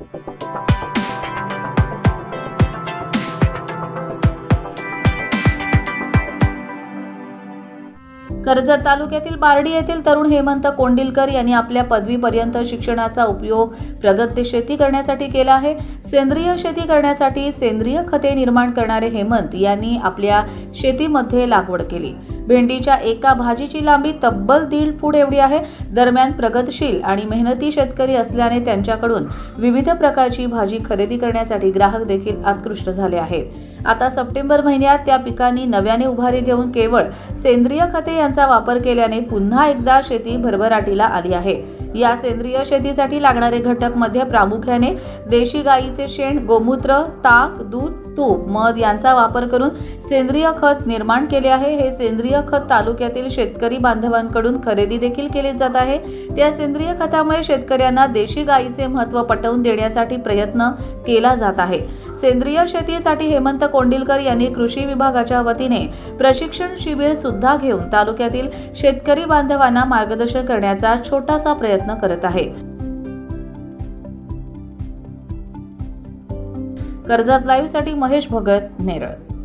Thank you. Karjat तालुक्यातील बारडी येथील तरुण हेमंत कोंडिलकर यांनी आपल्या पदवीपर्यंत शिक्षणाचा उपयोग प्रगत शेती करण्यासाठी केला आहे. सेंद्रिय शेती करण्यासाठी सेंद्रिय खते निर्माण करणारे हेमंत यांनी आपल्या शेतीमध्ये लागवड केली. भेंडीच्या एका भाजीची लांबी तब्बल दीड फूट एवढी आहे. दरम्यान प्रगतशील आणि मेहनती शेतकरी असल्याने त्यांच्याकडून विविध प्रकारची भाजी खरेदी करण्यासाठी ग्राहक देखील आकृष्ट झाले आहेत. आता सप्टेंबर महिन्यात त्या पिकांनी नव्याने उभारी घेऊन केवळ सेंद्रिय खते यांचा वापर केल्याने पुन्हा एकदा शेती भरभराटीला आली आहे. या सेंद्रिय शेतीसाठी लागणारे घटकमध्ये प्रामुख्याने देशी गाईचे शेण गोमूत्र ताक दूध तूप मध यांचा वापर करून सेंद्रिय खत निर्माण केले आहे. हे सेंद्रिय खत तालुक्यातील शेतकरी बांधवांकडून खरेदी देखील केले जात आहे. त्या सेंद्रिय खतामुळे शेतकऱ्यांना देशी गाईचे महत्त्व पटवून देण्यासाठी प्रयत्न केला जात आहे. सेंद्रिय शेतीसाठी हेमंत कोंडिलकर यांनी कृषी विभागाच्या वतीने प्रशिक्षण शिबिर सुद्धा घेऊन तालुक्यातील शेतकरी बांधवांना मार्गदर्शन करण्याचा छोटासा प्रयत्न करत आहे. कर्जत लाईव्हसाठी महेश भगत नेरळ.